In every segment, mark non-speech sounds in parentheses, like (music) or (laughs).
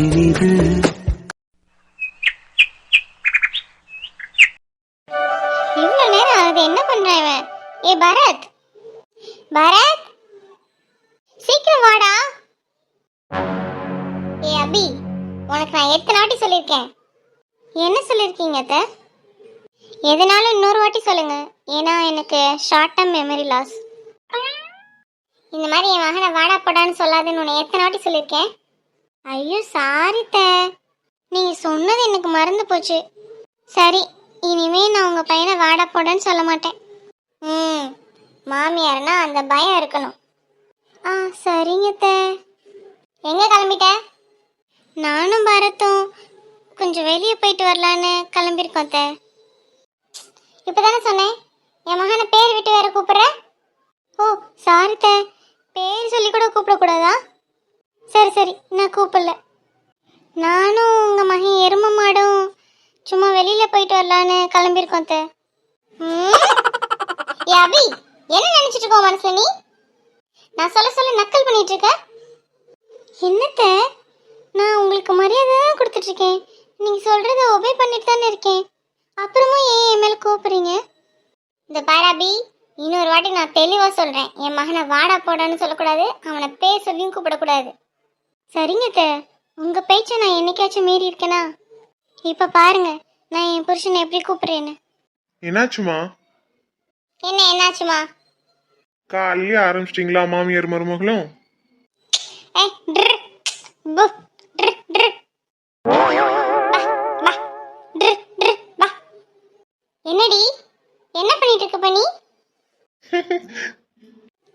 இனிது இவ்வளவு நேரம் ஆகுது என்ன பண்றான் இவன்? ஏ பரத். பரத்? சீக்கிரம் வாடா. ஏ அபி உனக்கு நான் எத்தனை வாட்டி சொல்லியிருக்கேன்? என்ன சொல்லியிருக்கீங்க அத்த? எதனாலும் இன்னொரு வாட்டி சொல்லுங்க. ஏன்னா எனக்கு ஷார்ட் டேர்ம் மெமரி லாஸ் இந்த மாதிரி என் மகனை வாடா போடான்னு சொல்லாதுன்னு உன்னை எத்தனை வாட்டி சொல்லியிருக்கேன்? ஐயோ சாரி த. நீங்கள் சொன்னது எனக்கு மறந்து போச்சு. சரி இனிமே நான் உங்கள் பையனை வாடா போடான்னு சொல்ல மாட்டேன். ம் மாமியார்னா அந்த பயம் இருக்கணும். ஆ சரிங்க த. எங்கே கிளம்பிட்ட? நானும் பரத்தும் கொஞ்சம் வெளியே போயிட்டு வரலான்னு கிளம்பியிருக்கோம் த. இப்போ தானே சொன்னேன் என் மகனை பேர் விட்டு வேற கூப்பிடுற? ஓ சாரி த. பேர் சொல்லி கூட கூப்பிடக்கூடாதா? சரி சரி. நான் கூப்பிடல. நானும் உங்கள் மகன் எரும மாடும் சும்மா வெளியில் போயிட்டு வரலான்னு கிளம்பியிருக்கோம் தே அபி என்ன நினைச்சிட்டு இருக்கோம் மனசுல நீ? நான் சொல்ல சொல்ல நக்கல் பண்ணிட்டு இருக்க? என்னத்த? நான் உங்களுக்கு மரியாதை தான் கொடுத்துட்டு இருக்கேன். நீங்க சொல்றத ஒபே பண்ணிட்டு தானே இருக்கேன். அப்புறமும் ஏன் என் மேல கோபுறீங்க இந்த பாராபி இன்னொரு வாட்டி நான் தெளிவா சொல்றேன். என் மகனை வாடா போடான்னு சொல்லக்கூடாது. அவனை பேர் சொல்லியும் கூப்பிடக்கூடாது. சரிங்க அத்தை. உங்க பேச்சை நான் என்னைக்காச்சும் மீறி இருக்கேனா? இப்ப பாருங்க நான் என் புருஷனை எப்படி கூப்பிடுறேன்னு. என்னாச்சுமா? என்ன என்னாச்சுமா? காலையிலே ஆரம்பிச்சிட்டிங்களா மாமியார் மருமகளும்? ஏ ட்ரு. பு ட்ரு ட்ரு. பா பா ட்ரு ட்ரு பா என்னடி? என்ன பண்ணிட்டு இருக்க பண்ணி (laughs)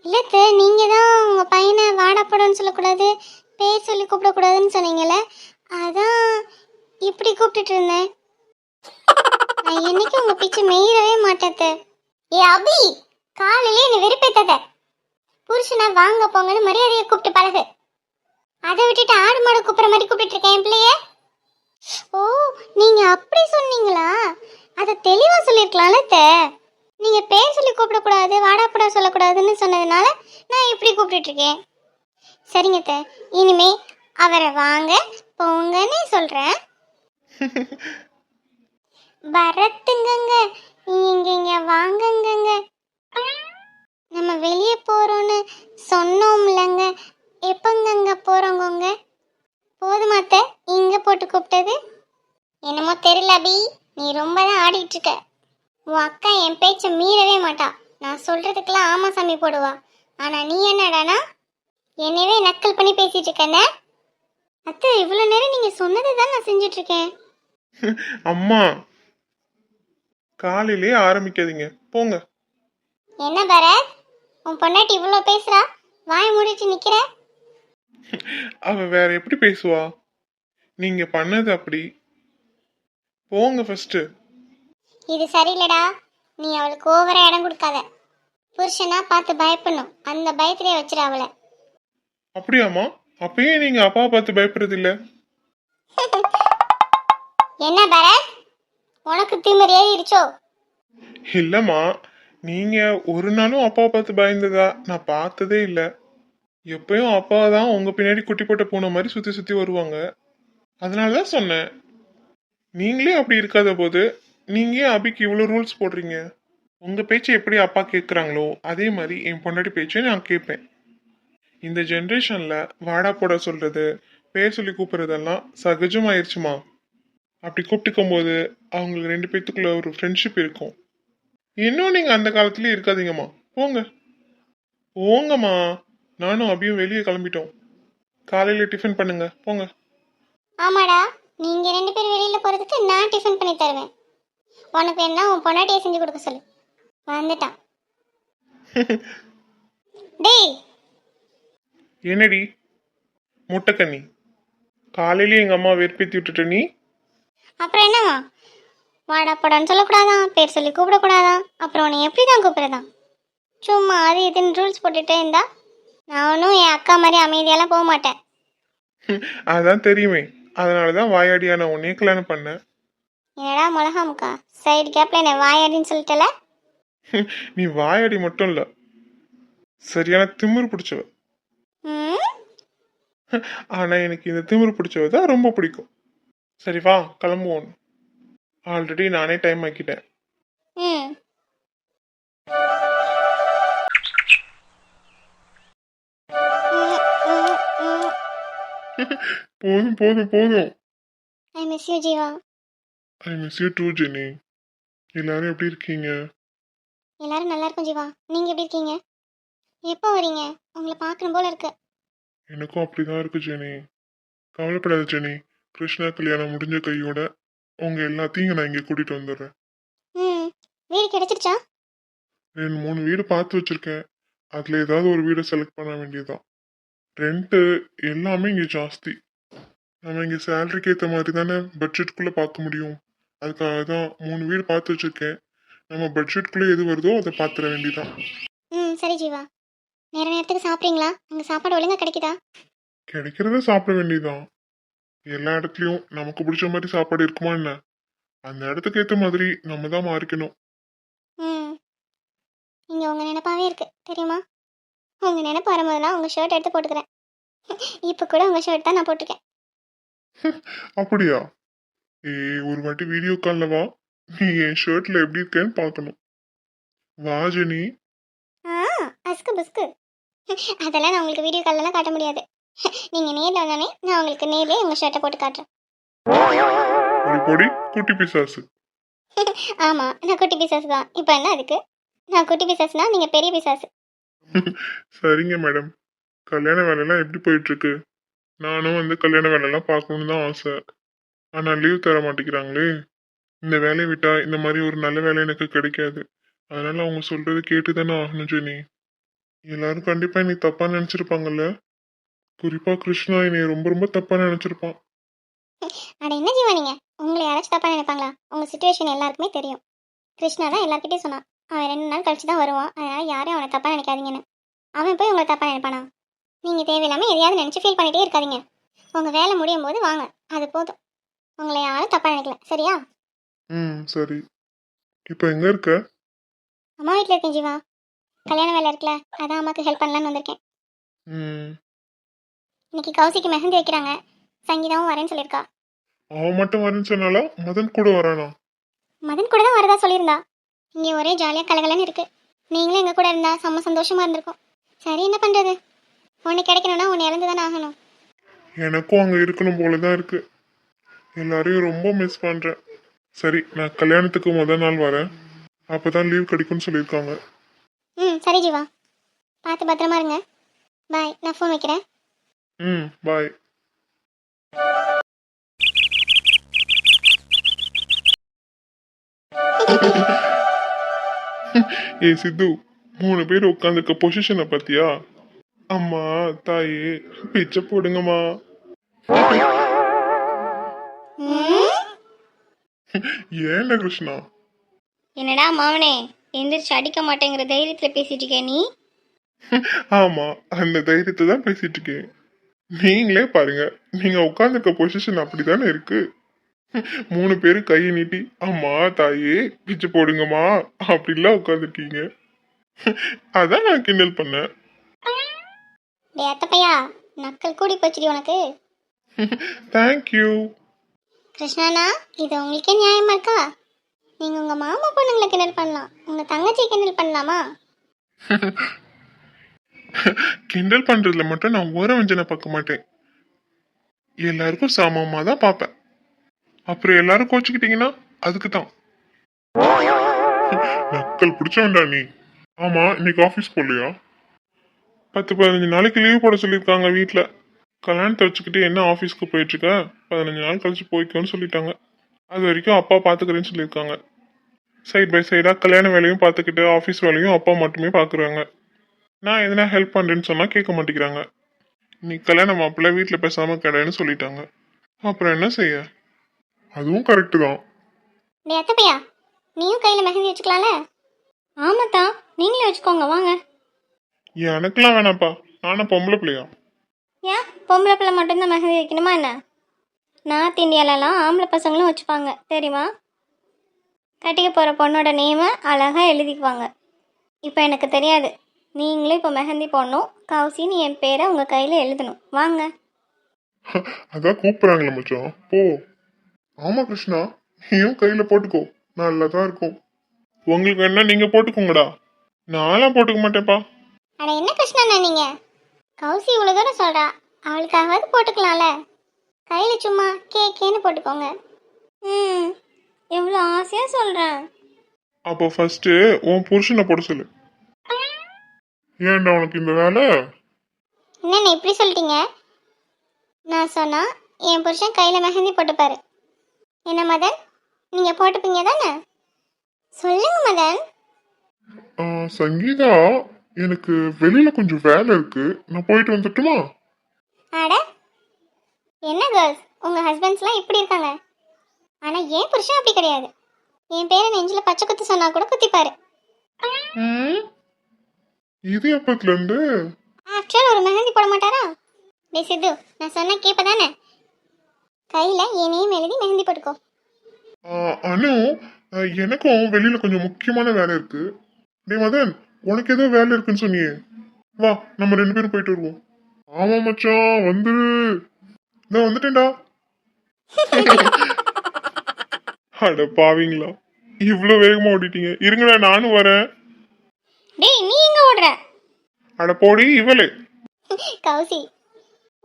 இல்லத்த நீங்க தான் உங்க பையனை வாடப்படன்னு சொல்லக்கூடாது. பேர் சொல்லி கூப்பிடக்கூடாதுன்னு சொன்னீங்கல்ல அதான் இப்படி கூப்பிட்டுட்டு இருந்தேன் நான் என்னைக்கு உங்க பிச்சு மெயிரவே மாட்டேத்த. ஏ அபி காலையிலே நீ வெறுப்பேத்தத. புருஷனா வாங்க போங்கன்னு மரியாதையை கூப்பிட்டு பழகு. அதை விட்டுட்டு ஆடு மாடு கூப்பிட்ற மாதிரி கூப்பிட்டு இருக்கேன் என் பிள்ளைய. ஓ நீங்க அப்படி சொன்னீங்களா? அதை தெளிவா சொல்லியிருக்கலாம்ல த நீங்க பேர் சொல்லி கூப்பிடக்கூடாது வாடாப்படா சொல்லக்கூடாதுன்னு சொன்னதுனால நான் இப்படி கூப்பிட்டுட்டு இருக்கேன் சரிங்க அத்தை. இனிமே அவரை வாங்க போங்கன்னு சொல்றேன். (laughs) பரத்துங்கங்க இங்க இங்க வாங்கங்கங்க. நம்ம வெளியே போறோம்னு சொன்னோம்லங்க. எப்பங்கங்க போறோங்கங்க? போதுமாத்த இங்க போட்டு கூப்பிட்டது. என்னமோ தெரியல அபி. நீ ரொம்ப தான் ஆடிட்டு இருக்க உன் அக்கா என் பேச்ச மீறவே மாட்டா. நான் சொல்றதுக்கெல்லாம் ஆமா சாமி போடுவா. ஆனா நீ என்னடானா? என்னவே நக்கல் பண்ணி பேசிட்டு இருக்கன அத்தை இவ்வளவு நேரம் நீங்க சொன்னதை தான் நான் செஞ்சுட்டு இருக்கேன் (laughs) அம்மா காலையிலே ஆரம்பிக்காதீங்க. போங்க. என்ன பரத்? உன் பொண்டாட்டி இவ்வளோ பேசுறா? வாய் மூடிட்டு நிக்கிற? (laughs) அவ வேற எப்படி பேசுவா? நீங்க பண்ணது அப்படி. போங்க ஃபர்ஸ்ட் இது சரியில்லடா. நீ அவளுக்கு ஓவரா இடம் கொடுக்காத. புருஷனா பார்த்து பயப்படணும். அந்த பயத்திலே வச்சிரு அவளை. அப்படியாம்மா? அப்பயே நீங்க அப்பா பார்த்து பயப்படுறது இல்ல என்ன பரத்? உனக்கு திமிர் ஏறிடுச்சோ இல்லம்மா. நீங்க ஒரு நாளும் அப்பா பார்த்து பயந்ததா? நான் பார்த்ததே இல்ல. எப்பயும் அப்பா தான் உங்க பின்னாடி குட்டி போட்ட பூனை மாதிரி சுத்தி சுத்தி வருவாங்க. அதனாலதான் சொன்னேன். நீங்களே அப்படி இருக்காத போது நீங்க ஏன் அபிக்கு இவ்வளவு ரூல்ஸ் போடுறீங்க? உங்க பேச்சை எப்படி அப்பா கேட்குறாங்களோ அதே மாதிரி என் பொண்டாட்டி பேச்சையும் நான் கேட்பேன் இந்த ஜென்ரேஷன்ல வாடா போட சொல்றது பேர் சொல்லி கூப்பிடுறதெல்லாம் சகஜமாயிருச்சுமா? அப்படி கூப்பிட்டுக்கும் போது அவங்களுக்கு ரெண்டு பேத்துக்குள்ள ஒரு ஃப்ரெண்ட்ஷிப் இருக்கும். இன்னும் நீங்க அந்த காலத்துலயே இருக்காதீங்கம்மா. போங்க. போங்கம்மா. நானும் அபியும் வெளியே கிளம்பிட்டோம். காலையில டிஃபன் பண்ணுங்க. போங்க. ஆமாடா. நீங்க ரெண்டு பேரும் வெளியில போறதுக்கு நான் டிஃபன் பண்ணி தருவேன். உனக்கு என்ன உன் பொண்டாட்டியை செஞ்சு கொடுக்க சொல்லு. வந்துட்டான். (laughs) டேய் என்னடி? முட்டைக்கண்ணி. காலையிலே எங்க அம்மா வெறுப்பேத்தி விட்டுட்ட நீ? அப்புறம் என்னவா வாடா போடான்னு சொல்லக்கூடாதான் பேர் சொல்லி கூப்பிடக்கூடாதான் அப்புறம் உன்னை எப்படி தான் கூப்பிடுறதான் சும்மா அது இதுன்னு ரூல்ஸ் போட்டுட்டே இருந்தா நானும் என் அக்கா மாதிரி அமைதியெல்லாம் போக மாட்டேன். (laughs) அதான் தெரியுமே. அதனாலதான் வாயாடியா நான் உன்னைய கல்யாணம் பண்ணேன். என்னடா மிளகா முக்கா சைடு கேப்ல என்ன வாயாடின்னு சொல்லிட்டல? (laughs) நீ வாயாடி மட்டும் இல்ல. சரியான திமிரு பிடிச்சவ. ஆனா எனக்கு இந்த திமிரு பிடிச்சவ தான் ரொம்ப பிடிக்கும். சரி வா கிளம்புவோம். ஆல்ரெடி நானே டைம் ஆக்கிட்டேன். (laughs) போதும் போதும் போதும். I miss you Jeeva I miss you too Jenny எல்லாரும் எப்படி இருக்கீங்க? எல்லாரும் நல்லா இருக்கும் ஜீவா நீங்க எப்படி இருக்கீங்க? எப்போ வரீங்க? உங்களை பார்க்கணும் போல இருக்கு. எனக்கும் அப்படிதான் இருக்கு ஜெனி. கவலைப்படாத ஜெனி. கிருஷ்ணா கல்யாணம் முடிஞ்ச கையோட உங்க எல்லாத்தையும் நான் இங்க கூட்டிட்டு வந்துடுறேன். ம். வீடு கிடைச்சிருச்சா? ரெண்டு மூணு வீடு பார்த்து வச்சிருக்கேன். அதுல ஏதாவது ஒரு வீடை செலக்ட் பண்ண வேண்டியதுதான். ரெண்ட்டு எல்லாமே இங்க ஜாஸ்தி. நம்ம இங்க சேலரிக்கு ஏற்ற மாதிரி தானே பட்ஜெட்குள்ள பார்க்க முடியும். அதுக்காக தான் மூணு வீடு பார்த்து வச்சிருக்கேன். நம்ம பட்ஜெட்குள்ள எது வருதோ அதை பார்த்துட வேண்டியதான் ம் சரி ஜீவா. நேர நேரத்துக்கு சாப்பிட்றீங்களா? அங்கே சாப்பாடு ஒழுங்கா கிடைக்குதா? கிடைக்கிறத சாப்பிட வேண்டியதுதான். எல்லா இடத்துலயும் நமக்கு பிடிச்ச மாதிரி சாப்பாடு இருக்குமா என்ன? அந்த இடத்துக்கு ஏற்ற மாதிரி நம்ம தான் மாறிக்கணும். ம். இங்கே உங்கள் நினப்பாவே இருக்கு தெரியுமா? உங்கள் நினப்பு வரும்போதெல்லாம் உங்கள் ஷர்ட் எடுத்து போட்டுக்கிறேன். இப்போ கூட உங்கள் ஷர்ட் தான் நான் போட்டிருக்கேன். அப்படியா? ஏய் ஒரு வாட்டி வீடியோ கால்ல வா. நீ என் ஷர்ட்ல எப்படி இருக்கேன்னு பார்க்கணும். வா ஜெனி. ஆ அஸ்கு புஸ்கு அதெல்லாம் நான் உங்களுக்கு வீடியோ கால்லாம் காட்ட முடியாது. நீங்கள் நேரில் வந்தோடனே நான் உங்களுக்கு நேர்லேயே உங்கள் ஷர்ட்டை போட்டு காட்டுறேன். பொடி குட்டி பிசாசு. ஆமாம் நான் குட்டி பிசாசு தான். இப்போ என்ன அதுக்கு? நான் குட்டி பிசாசுனா நீங்கள் பெரிய பிசாசு. சரிங்க மேடம். கல்யாண வேலைலாம் எப்படி போயிட்டு இருக்கு நானும் வந்து கல்யாண வேலைலாம் பார்க்கணும்னு தான் ஆசை. ஆனா லீவ் தர மாட்டேங்கிறாங்களே. இந்த வேலையை விட்டா இந்த மாதிரி ஒரு நல்ல வேலை எனக்கு கிடைக்காது. அதனால அவங்க சொல்றது கேட்டு தானே ஆகணும் ஜெனி. எல்லாரும் கண்டிப்பா நீ தப்பா நினைச்சிருப்பாங்கல்ல? குறிப்பா கிருஷ்ணா என்னை ரொம்ப ரொம்ப தப்பா நினைச்சிருப்பான். அட என்ன ஜீவா நீங்கள் உங்களை யாராச்சும் தப்பாக நினைப்பாங்களா? உங்கள் சுச்சுவேஷன் எல்லாருக்குமே தெரியும். கிருஷ்ணா தான் எல்லார்கிட்டயும் சொன்னான். அவன் ரெண்டு நாள் கழிச்சு தான் வருவான். அதனால் யாரும் அவனை தப்பாக நினைக்காதீங்கன்னு. அவன் போய் உங்களை தப்பாக நினைப்பானா? நீங்கள் தேவையில்லாமல் எதையாவது நினச்சி ஃபீல் பண்ணிகிட்டே இருக்காதீங்க. உங்கள் வேலை முடியும் போது வாங்க. அது போதும். உங்களை யாரும் தப்பாக நினைக்கல. சரியா? ம் சரி. இப்போ எங்க இருக்க? அம்மா வீட்டில் இருக்கேன் ஜீவா. கல்யாண வேலை இருக்குல்ல அதான் அம்மாக்கு ஹெல்ப் பண்ணலான்னு வந்திருக்கேன். ம். இன்னைக்கு கௌசிக்கு மெஹந்தி வைக்கிறாங்க. சங்கீதாவும் வரேன்னு சொல்லியிருக்கா. அவன் மட்டும் வரேன்னு சொன்னாலா? மதன் கூட வரானா? மதன் கூட தான் வரதா சொல்லியிருந்தா. இங்கே ஒரே ஜாலியாக கலகலன்னு இருக்கு. நீங்களும் எங்கள் கூட இருந்தா செம்ம சந்தோஷமா இருந்திருக்கும். சரி என்ன பண்ணுறது ஒன்று கிடைக்கணும்னா ஒன்று இழந்து தானே ஆகணும். எனக்கும் அங்க இருக்கணும் போல தான் இருக்கு. எல்லாரையும் ரொம்ப மிஸ் பண்றேன். சரி நான் கல்யாணத்துக்கு முத நாள் வரேன். அப்பதான் லீவ் கிடைக்கும்னு சொல்லியிருக்காங்க. ம் சரி ஜீவா. பார்த்து பத்திரமா இருங்க. பாய் நான் ஃபோன் வைக்கிறேன். ம் பாய் (laughs) ஏ சித்து மூணு பேர் உட்காந்துருக்க பொசிஷனை பத்தியா? அம்மா தாயே பிச்சை போடுங்கம்மா. ஏன்டா கிருஷ்ணா? என்னடா மாவனே எந்திரிச்சு அடிக்க மாட்டேங்கிற தைரியத்தில் பேசிட்டு இருக்க நீ? ஆமா அந்த தைரியத்தை தான் பேசிட்டு இருக்கேன். நீங்களே பாருங்க நீங்க உட்காந்துருக்க பொசிஷன் அப்படிதானே இருக்கு? மூணு பேரும் கையை நீட்டி அம்மா தாயே பிச்சை போடுங்கம்மா அப்படிலாம் உட்காந்துருக்கீங்க அதான் நான் கிண்டல் பண்ணேன். டே அத்தப்பையா நக்கல் கூடி போச்சுடி உனக்கு. தேங்க்யூ கிருஷ்ணாண்ணா இது உங்களுக்கே நியாயமா இருக்கா? நீங்கள் உங்கள் மாமா பொண்ணுங்களை கிண்டல் பண்ணலாம். உங்கள் தங்கச்சி கிண்டல் பண்ணலாமா? (laughs) கிண்டல் பண்றதுல மட்டும் நான் ஓர வஞ்சனை பார்க்க மாட்டேன். எல்லாருக்கும் சமமா தான் பார்ப்பேன். அப்புறம் எல்லாரும் கோச்சுக்கிட்டீங்கன்னா அதுக்கு தான் (laughs) நக்கல் பிடிச்சவன்டா நீ. ஆமா இன்னைக்கு ஆபீஸ் போகலையா? பத்து பதினஞ்சு நாளைக்கு லீவ் போட சொல்லியிருக்காங்க வீட்டில் கல்யாணத்தை வச்சுக்கிட்டு என்ன ஆஃபீஸ்க்கு போயிட்டு இருக்க பதினஞ்சு நாள் கழிச்சு போய்க்கோன்னு சொல்லிட்டாங்க. அது வரைக்கும் அப்பா பாத்துக்கிறேன்னு சொல்லியிருக்காங்க. சைட் பை சைடா கல்யாண வேலையும் பார்த்துக்கிட்டு ஆஃபீஸ் வேலையும் அப்பா மட்டுமே பார்க்குறாங்க நான் எதனா ஹெல்ப் பண்றேன்னு சொன்னா கேட்க மாட்டேங்கிறாங்க. நீ கல்யாண மாப்பிள்ளை வீட்டில் பேசாம கிடைன்னு சொல்லிட்டாங்க. அப்புறம் என்ன செய்ய? அதுவும் கரெக்டு தான். டே அத்தப்பையா நீயும் கையில் மெஹந்தி வச்சுக்கலாம்ல? ஆமாத்தா நீங்களே வச்சுக்கோங்க வாங்க. எனக்கெல்லாம் வேணாம்ப்பா. நானும் பொம்பளை பிள்ளையா? ஏன்? பொம்பளை பிள்ளை மட்டும்தான் மெஹந்தி வைக்கணுமா என்ன? நார்த் இந்தியாலலாம் ஆம்பளை பசங்களும் வச்சுப்பாங்க. தெரியுமா? கட்டிக்க போகிற பொண்ணோட நேமை அழகாக எழுதிக்குவாங்க. இப்போ எனக்கு தெரியாது. நீங்களும் இப்போ மெஹந்தி போடணும். கவுசின்னு என் பேரை உங்கள் கையில் எழுதணும். வாங்க. (laughs) அதான் கூப்பிடுறாங்களே மச்சான். போ. ஆமா கிருஷ்ணா. நீயும் கையில போட்டுக்கோ. நல்லா தான் இருக்கும். உங்களுக்கு என்ன நீங்க போட்டுக்கோங்கடா. நான்லாம் போட்டுக்க மாட்டேன்ப்பா. அட என்ன கிருஷ்ணண்ணா நீங்க? கௌசி இவ்வளோ தூரம் சொல்றா. அவளுக்காகவாது போட்டுக்கலாம்ல. கையில் சும்மா கே கேன்னு போட்டுக்கோங்க. ம் எவ்வளோ ஆசையாக சொல்கிறேன் அப்போ ஃபர்ஸ்ட் உன் புருஷனை போட சொல்லு. ஏன்டா உனக்கு இந்த வேலை? என்னண்ணே இப்படி சொல்லிட்டீங்க? நான் சொன்னா என் புருஷன் கையில் மெஹந்தி போட்டுப்பாரு. என்ன மதன்? நீங்கள் போட்டுப்பீங்க தானே? சொல்லுங்க மதன். ஆ, சங்கீதா எனக்கு வெளியில கொஞ்சம் வேலை இருக்கு. நான் போயிட்டு வந்துட்டுமா? அட என்ன கேர்ள்ஸ் உங்கள் ஹஸ்பண்ட்ஸ்லாம் இப்படி இருக்காங்க. ஆனால் என் புருஷன் அப்படி கிடையாது. என் பேரை நெஞ்சில் பச்சை குத்து சொன்னா கூட குத்திப்பாரு? இது எப்பத்துல இருந்து? ஆஃப்டர் ஒரு மெஹந்தி போட மாட்டாரா? டேய் சித்து நான் சொன்ன கேப்ப தானே? கையில் என்னையும் எழுதி மெஹந்தி போட்டுக்கோ. அனு எனக்கும் வெளியில கொஞ்சம் முக்கியமான வேலை இருக்கு. டேய் மதன் உனக்கு ஏதோ வேலை இருக்குன்னு சொன்னியே. வா நம்ம ரெண்டு பேரும் போயிட்டு வருவோம். ஆமா மச்சான் வந்துரு. இதோ வந்துட்டேன்டா. அட பாவீங்களா. இவ்வளோ வேகமா ஓடிட்டீங்க. இருங்கடா நானும் வரேன். டேய் நீ எங்கே ஓடுற? அட போடி இவளே. கௌசி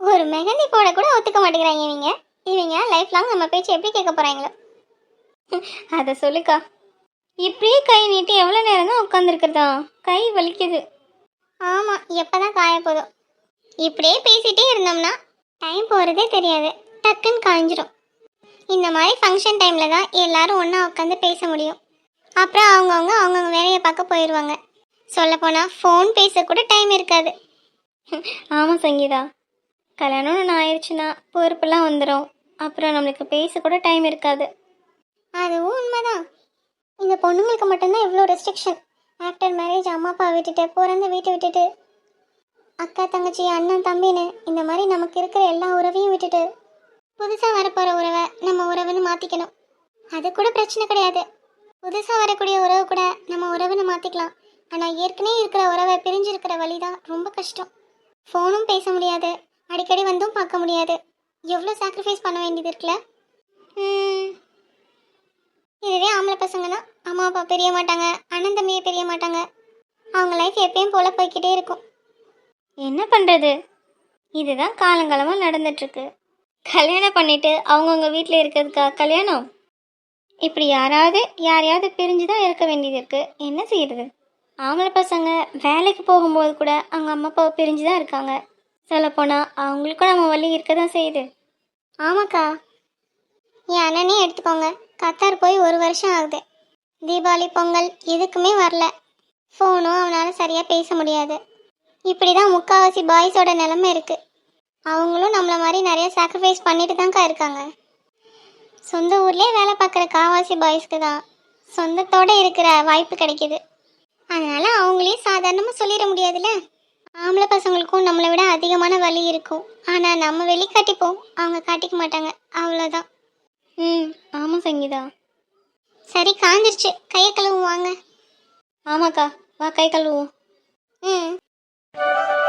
ஒரு மெஹந்தி போட கூட ஒத்துக்க மாட்டேங்கிறாங்க இவங்க இவங்க லைஃப் லாங் நம்ம பேச்சு எப்படி கேட்க போகிறாங்களோ அதை சொல்லுக்கா. இப்படியே கை நீட்டி எவ்வளோ நேரம் தான் உட்காந்துருக்குறதா கை வலிக்குது. ஆமாம் எப்போ தான் காய போதும் இப்படியே பேசிகிட்டே இருந்தோம்னா டைம் போகிறதே தெரியாது. டக்குன்னு காய்ஞ்சிரும் இந்த மாதிரி ஃபங்க்ஷன் டைமில் தான் எல்லாரும் ஒன்றா உட்காந்து பேச முடியும். அப்புறம் அவங்கவுங்க அவங்கவுங்க வேலையை பார்க்க போயிடுவாங்க சொல்லப்போனால் ஃபோன் பேச கூட டைம் இருக்காது. (laughs) ஆமாம் சங்கீதா. கல்யாணம் ஒன்று ஆயிடுச்சுன்னா பொறுப்பெல்லாம் வந்துடும் அப்புறம் நம்மளுக்கு பேச கூட டைம் இருக்காது. அதுவும் உண்மைதான். இந்த பொண்ணுங்களுக்கு மட்டும்தான் இவ்வளோ ரெஸ்ட்ரிக்ஷன் ஆஃப்டர் மேரேஜ் அம்மா அப்பா விட்டுட்டு பிறந்த வீட்டை விட்டுட்டு அக்கா தங்கச்சி அண்ணன் தம்பின்னு இந்த மாதிரி நமக்கு இருக்கிற எல்லா உறவையும் விட்டுட்டு புதுசாக வரப்போகிற உறவை நம்ம உறவுன்னு மாற்றிக்கணும் அது கூட பிரச்சனை கிடையாது. புதுசாக வரக்கூடிய உறவு கூட நம்ம உறவுன்னு மாற்றிக்கலாம் ஆனால் ஏற்கனவே இருக்கிற உறவை பிரிஞ்சிருக்கிற வழி தான் ரொம்ப கஷ்டம். ஃபோனும் பேச முடியாது. அடிக்கடி வந்தும் பார்க்க முடியாது. எவ்வளோ சாக்ரிஃபைஸ் பண்ண வேண்டியது இருக்குல்ல? இதுவே ஆம்பளை பசங்கன்னா அம்மா அப்பா பிரிய மாட்டாங்க அண்ணன் தம்பியை பிரிய மாட்டாங்க. அவங்க லைஃப் எப்பயும் போல போய்க்கிட்டே இருக்கும். என்ன பண்ணுறது இதுதான் காலங்காலமாக நடந்துட்டுருக்கு. கல்யாணம் பண்ணிட்டு அவங்கவுங்க வீட்டில் இருக்கிறதுக்கா கல்யாணம்? இப்படி யாராவது யாரையாவது பிரிஞ்சு தான் இருக்க வேண்டியது இருக்குது என்ன செய்கிறது ஆம்பளை பசங்க வேலைக்கு போகும்போது கூட அவங்க அம்மா அப்பாவை பிரிஞ்சு தான் இருக்காங்க. சொல்லப்போனால் அவங்களுக்கும் நம்ம வழி இருக்க தான் செய்யுது. ஆமாக்கா. என் அண்ணனே எடுத்துக்கோங்க. கத்தார் போய் ஒரு வருஷம் ஆகுது. தீபாவளி பொங்கல் எதுக்குமே வரல. ஃபோனும் அவனால் சரியாக பேச முடியாது. இப்படி தான் முக்கால்வாசி பாய்ஸோட நிலைமை இருக்குது அவங்களும் நம்மள மாதிரி நிறைய சாக்ரிஃபைஸ் பண்ணிட்டு தான்க்கா இருக்காங்க. சொந்த ஊர்லேயே வேலை பார்க்குற காவாசி பாய்ஸ்க்கு தான். சொந்தத்தோட இருக்கிற வாய்ப்பு கிடைக்குது. அதனால அவங்களையும் சாதாரணமாக சொல்லிட முடியாதுல்ல? ஆம்பளை பசங்களுக்கும் நம்மளை விட அதிகமான வலி இருக்கும். ஆனால் நம்ம வெளி காட்டிப்போம். அவங்க காட்டிக்க மாட்டாங்க. அவ்வளோதான் ம் ஆமாம் சங்கீதா. சரி காஞ்சிருச்சு. கையை கழுவும் வாங்க. ஆமாக்கா. வா கை கழுவுவோம். ம். you.